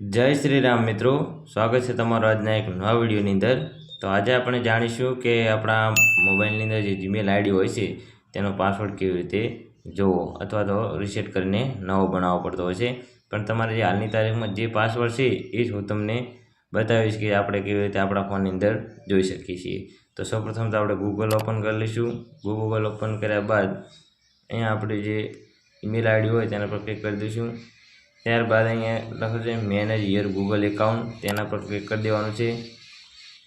જય શ્રી રામ મિત્રો, સ્વાગત છે તમારો આજના એક નવા વિડીયોની અંદર. તો આજે આપણે જાણીશું કે આપણા મોબાઈલની અંદર જે જીમેલ આઈડી હોય છે, તેનો પાસવર્ડ કેવી રીતે જોવો અથવા તો રિસેટ કરીને નવો બનાવવો પડતો હોય છે. પણ તમારે જે હાલની તારીખમાં જે પાસવર્ડ છે, એ જ હું તમને બતાવીશ કે આપણે કેવી રીતે આપણા ફોનની અંદર જોઈ શકીએ છીએ. તો સૌપ્રથમ તો આપણે ગૂગલ ઓપન કરી લઈશું. ગૂગલ ઓપન કર્યા બાદ અહીંયા આપણે જે ઈમેલ આઈડી હોય તેના પર ક્લિક કરી દઈશું. ત્યારબાદ અહીંયા લખ્યું છે મેનેજ યર ગૂગલ એકાઉન્ટ તેના પર ક્લિક કરી દેવાનું છે.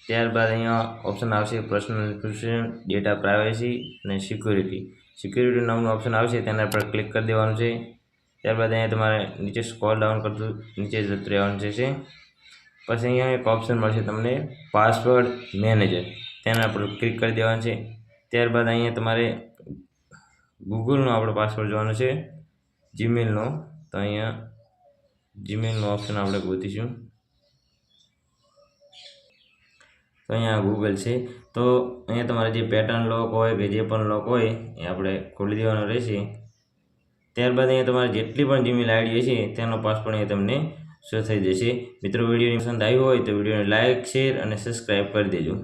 ત્યારબાદ અહીંયા ઓપ્શન આવશે પર્સનલ ઇન્ફોર્મેશન ડેટા પ્રાઇવસી અને સિક્યુરિટી સિક્યુરિટી નામનું ઓપ્શન આવશે, તેના પર ક્લિક કરી દેવાનું છે. ત્યારબાદ અહીંયા તમારે નીચે સ્કોલ ડાઉન કરતું, નીચે જતું રહેવાનું છે. પછી અહીંયા એક ઓપ્શન મળશે તમને પાસવર્ડ મેનેજર તેના પર ક્લિક કરી દેવાનું છે. ત્યારબાદ અહીંયા તમારે ગૂગલનો આપણો પાસવર્ડ જોવાનો છે જીમેલનો તો અહીંયા જીમેલનો ઓપ્શન આપણે ગોતીશું. તો અહીંયા ગૂગલ છે. તો અહીંયા તમારે જે પેટર્ન લોક હોય કે જે પણ લોક હોય, એ આપણે ખોલી દેવાનો રહેશે. ત્યારબાદ અહીંયા તમારે જેટલી પણ જીમેલ આઈડી હશે તેનો પાસવર્ડ અહીંયા તમને શો થઈ જશે. મિત્રો, વિડીયોની પસંદ આવ્યો હોય તો વિડીયોને લાઇક શેર અને સબસ્ક્રાઈબ કરી દેજો.